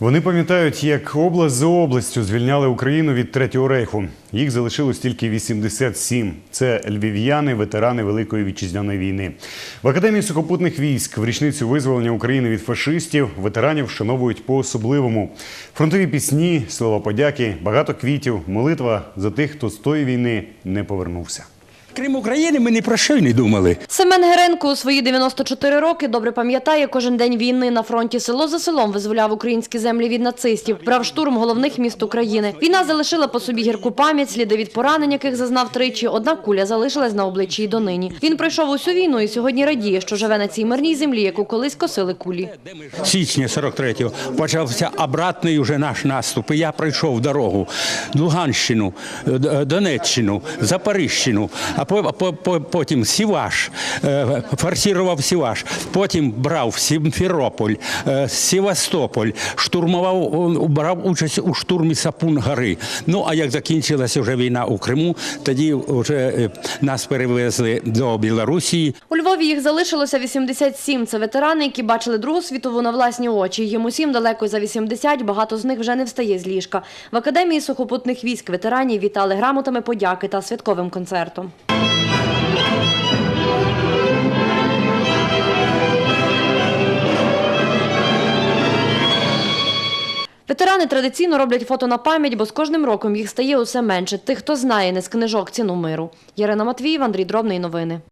Вони пам'ятають, як область за областю звільняли Україну від Третього рейху. Їх залишилось тільки 87. Це львів'яни, ветерани Великої вітчизняної війни. В Академії сухопутних військ в річницю визволення України від фашистів ветеранів вшановують по-особливому. Фронтові пісні, слова подяки, багато квітів, молитва за тих, хто з тої війни не повернувся. Крім України, ми ні про що й не думали. Семен Геренко у свої 94 роки добре пам'ятає кожен день війни на фронті. Село за селом визволяв українські землі від нацистів, брав штурм головних міст України. Війна залишила по собі гірку пам'ять, сліди від поранень, яких зазнав тричі. Одна куля залишилась на обличчі й донині. Він пройшов усю війну і сьогодні радіє, що живе на цій мирній землі, яку колись косили кулі. Січня 43-го почався обратний уже наш наступ. І я пройшов дорогу Луганщину, Донеччину, Запоріжщину, а по- по- по- потім Сіваш, е, форсував Сіваш, потім брав Сімферополь, е, Севастополь, штурмував, брав участь у штурмі Сапун гори. Ну а як закінчилася вже війна у Криму, тоді вже е, нас перевезли до Білорусі. У Львові їх залишилося 87. Це ветерани, які бачили Другу світову на власні очі. Їм усім далеко за 80, багато з них вже не встає з ліжка. В Академії сухопутних військ ветеранів вітали грамотами подяки та святковим концертом. Ветерани традиційно роблять фото на пам'ять, бо з кожним роком їх стає усе менше. Тих, хто знає не з книжок ціну миру. Ярина Матвіїв, Андрій Дробний. Новини.